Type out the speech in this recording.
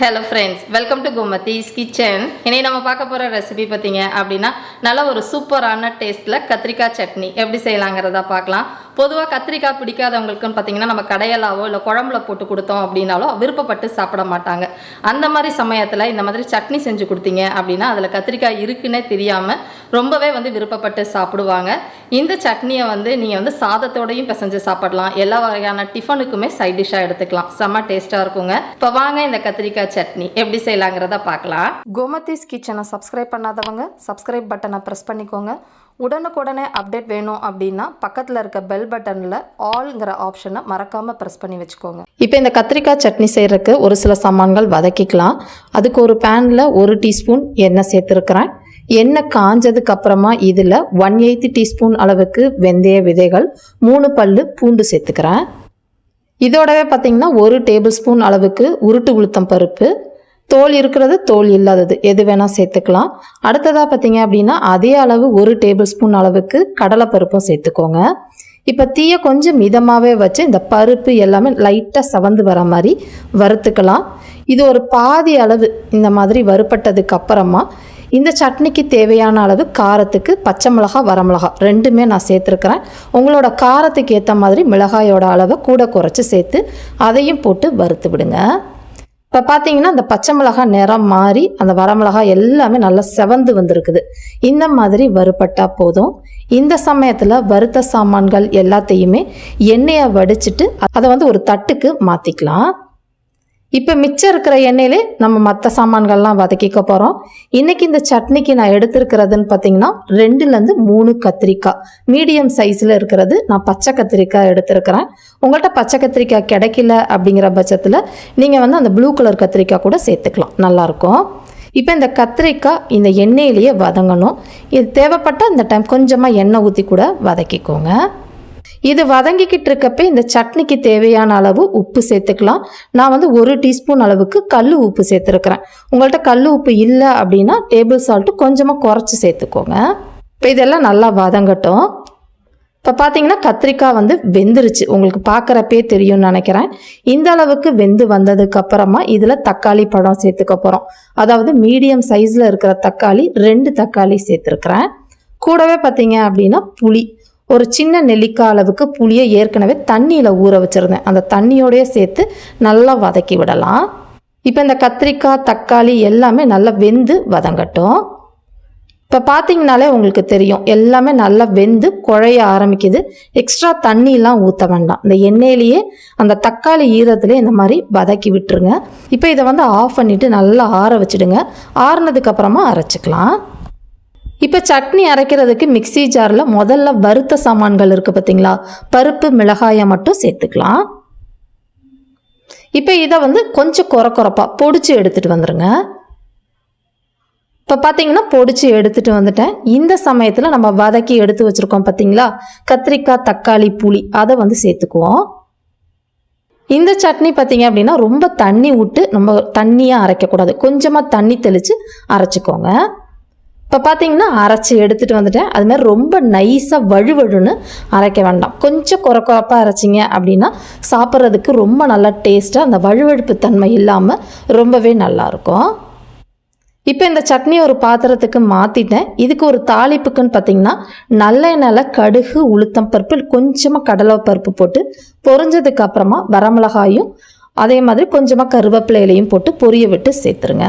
Hello friends welcome to Gomathi's kitchen இனி நம்ம பார்க்க போகிற ரெசிபி பார்த்தீங்க அப்படின்னா நல்ல ஒரு சூப்பரான டேஸ்ட்டில் கத்திரிக்காய் சட்னி. எப்படி செய்யலாங்கிறத பார்க்கலாம். பொதுவாக கத்திரிக்காய் பிடிக்காதவங்களுக்குன்னு பார்த்தீங்கன்னா நம்ம கடையலாவோ இல்லை குழம்புல போட்டு கொடுத்தோம் அப்படின்னாலோ விருப்பப்பட்டு சாப்பிட மாட்டாங்க. அந்த மாதிரி சமயத்தில் இந்த மாதிரி சட்னி செஞ்சு கொடுத்தீங்க அப்படின்னா அதில் கத்திரிக்காய் இருக்குன்னே தெரியாமல் ரொம்பவே வந்து விருப்பப்பட்டு சாப்பிடுவாங்க. இந்த சட்னியை வந்து நீங்கள் வந்து சாதத்தோடையும் பிசைஞ்சு சாப்பிடலாம். எல்லா வகையான டிஃபனுக்குமே சைட் டிஷ்ஷாக எடுத்துக்கலாம். செம்ம டேஸ்ட்டாக இருக்குங்க. இப்போ வாங்க இந்த கத்திரிக்காய் சட்னி எப்படி செய்யலாங்கிறத பார்க்கலாம். கோமதிஸ் கிச்சனை சப்ஸ்கிரைப் பண்ணாதவங்க சப்ஸ்கிரைப் பட்டனை ப்ரெஸ் பண்ணிக்கோங்க. உடனுக்குடனே அப்டேட் வேணும் அப்படின்னா பக்கத்தில் இருக்க பெல் பட்டனில் ஆல்ங்கிற ஆப்ஷனை மறக்காமல் ப்ரெஸ் பண்ணி வச்சுக்கோங்க. இப்போ இந்த கத்திரிக்காய் சட்னி செய்கிறதுக்கு ஒரு சில சாமான்கள் வதக்கிக்கலாம். அதுக்கு ஒரு பேனில் ஒரு டீஸ்பூன் எண்ணெய் சேர்த்துருக்கிறேன். எண்ணெய் காஞ்சதுக்கு அப்புறமா இதில் ஒன் எயித்து டீஸ்பூன் அளவுக்கு வெந்தய விதைகள் மூணு பல்லு பூண்டு சேர்த்துக்கிறேன். இதோடவே பார்த்தீங்கன்னா ஒரு டேபிள் ஸ்பூன் அளவுக்கு உருட்டு உளுத்தம் பருப்பு தோல் இருக்கிறது தோல் இல்லாதது. எது வேணால் சேர்த்துக்கலாம். அடுத்ததாக பார்த்தீங்க அப்படின்னா அதே அளவு ஒரு டேபிள் ஸ்பூன் அளவுக்கு கடலைப்பருப்பும் சேர்த்துக்கோங்க. இப்போ தீயை கொஞ்சம் மிதமாகவே வச்சு இந்த பருப்பு எல்லாமே லைட்டாக சவந்து வர மாதிரி வறுத்துக்கலாம். இது ஒரு பாதி அளவு இந்த மாதிரி வறுப்பட்டதுக்கு அப்புறமா இந்த சட்னிக்கு தேவையான அளவு காரத்துக்கு பச்சை மிளகா வரமிளகா ரெண்டுமே நான் சேர்த்துருக்கிறேன். உங்களோட காரத்துக்கு ஏற்ற மாதிரி மிளகாயோட அளவை கூட குறைச்சி சேர்த்து அதையும் போட்டு வறுத்து விடுங்க. இப்போ பார்த்தீங்கன்னா அந்த பச்சை மிளகாய் நிறம் மாறி அந்த வரமிளகாய் எல்லாமே நல்லா செவந்து வந்திருக்குது. இந்த மாதிரி வறுபட்டா போதும். இந்த சமயத்தில் வறுத்த சாமான்கள் எல்லாத்தையுமே எண்ணெயை வடிச்சிட்டு அதை வந்து ஒரு தட்டுக்கு மாற்றிக்கலாம் இப்போ மிச்சம் இருக்கிற எண்ணெயிலே நம்ம மற்ற சாமான்கள்லாம் வதக்கிக்க போகிறோம் இன்றைக்கி இந்த சட்னிக்கு நான் எடுத்திருக்கிறதுன்னு பார்த்தீங்கன்னா ரெண்டுலேருந்து மூணு கத்திரிக்காய். மீடியம் சைஸில் இருக்கிறது நான் பச்சை கத்திரிக்காய் எடுத்திருக்கிறேன். உங்கள்கிட்ட பச்சை கத்திரிக்காய் கிடைக்கல அப்படிங்கிற பட்சத்தில் நீங்கள் வந்து அந்த ப்ளூ கலர் கத்திரிக்காய் கூட சேர்த்துக்கலாம். நல்லாயிருக்கும் இப்போ இந்த கத்திரிக்காய் இந்த எண்ணெயிலேயே வதங்கணும். இது தேவைப்பட்டால் இந்த டைம் கொஞ்சமாக எண்ணெய் ஊற்றி கூட வதக்கிக்கோங்க. இது வதங்கிக்கிட்டு இருக்கப்ப இந்த சட்னிக்கு தேவையான அளவு உப்பு சேர்த்துக்கலாம். நான் வந்து ஒரு டீஸ்பூன் அளவுக்கு கல் உப்பு சேர்த்துருக்கிறேன். உங்கள்கிட்ட கல் உப்பு இல்லை அப்படின்னா டேபிள் சால்ட்டு கொஞ்சமாக குறைச்சி சேர்த்துக்கோங்க. இப்போ இதெல்லாம் நல்லா வதங்கட்டும். இப்போ பார்த்தீங்கன்னா கத்திரிக்காய் வந்து வெந்துருச்சு. உங்களுக்கு பார்க்குறப்பே தெரியும்னு நினைக்கிறேன். இந்த அளவுக்கு வெந்து வந்ததுக்கு அப்புறமா இதில் தக்காளி பழம் சேர்த்துக்க போகிறோம் அதாவது மீடியம் சைஸில் இருக்கிற தக்காளி ரெண்டு தக்காளி சேர்த்துருக்குறேன். கூடவே பார்த்தீங்க அப்படின்னா புளி. ஒரு சின்ன நெல்லிக்காய் அளவுக்கு புளியை ஏற்கனவே தண்ணியில் ஊற வச்சுருந்தேன். அந்த தண்ணியோடய சேர்த்து நல்லா வதக்கி விடலாம். இப்போ இந்த கத்திரிக்காய் தக்காளி எல்லாமே நல்லா வெந்து வதங்கட்டும். இப்போ பார்த்தீங்கனாலே உங்களுக்கு தெரியும் எல்லாமே நல்லா வெந்து குழைய ஆரம்பிக்குது. எக்ஸ்ட்ரா தண்ணிலாம் ஊற்ற வேண்டாம். இந்த எண்ணெயிலேயே அந்த தக்காளி ஈரத்துலேயே இந்த மாதிரி வதக்கி விட்டுருங்க. இப்போ இதை வந்து ஆஃப் பண்ணிவிட்டு நல்லா ஆற வச்சுடுங்க. ஆறுனதுக்கப்புறமா அரைச்சிக்கலாம். இப்போ சட்னி அரைக்கிறதுக்கு மிக்ஸி ஜாரில் முதல்ல வறுத்த சாமான்கள் இருக்குது பார்த்தீங்களா பருப்பு மிளகாயை மட்டும் சேர்த்துக்கலாம். இப்போ இதை வந்து கொஞ்சம் குறை குறைப்பாக பொடிச்சு எடுத்துகிட்டு வந்துடுங்க இப்போ பார்த்தீங்கன்னா பொடிச்சு எடுத்துகிட்டு வந்துட்டேன். இந்த சமயத்தில் நம்ம வதக்கி எடுத்து வச்சுருக்கோம் பார்த்தீங்களா கத்திரிக்காய் தக்காளி புளி அதை வந்து சேர்த்துக்குவோம். இந்த சட்னி பார்த்தீங்க அப்படின்னா ரொம்ப தண்ணி விட்டு நம்ம தண்ணியாக அரைக்கக்கூடாது. கொஞ்சமாக தண்ணி தெளித்து அரைச்சிக்கோங்க. இப்போ பார்த்தீங்கன்னா அரைச்சி எடுத்துகிட்டு வந்துட்டேன். அது மாதிரி ரொம்ப நைஸாக வழுவழுன்னு அரைக்க வேண்டாம். கொஞ்சம் குறை குறப்பாக அரைச்சிங்க அப்படின்னா சாப்பிட்றதுக்கு ரொம்ப நல்லா டேஸ்ட்டாக அந்த வழுவழுப்பு தன்மை இல்லாமல் ரொம்பவே நல்லாயிருக்கும் இப்போ இந்த சட்னி ஒரு பாத்திரத்துக்கு மாற்றிட்டேன் இதுக்கு ஒரு தாளிப்புக்குன்னு பார்த்தீங்கன்னா நல்லெண்ணெயில் கடுகு உளுத்தம் பருப்பு கொஞ்சமாக கடலை பருப்பு போட்டு பொறிஞ்சதுக்கு அப்புறமா வரமிளகாயும் அதே மாதிரி கொஞ்சமாக கருவேப்பிலையிலையும் போட்டு பொரிய விட்டு சேர்த்துருங்க.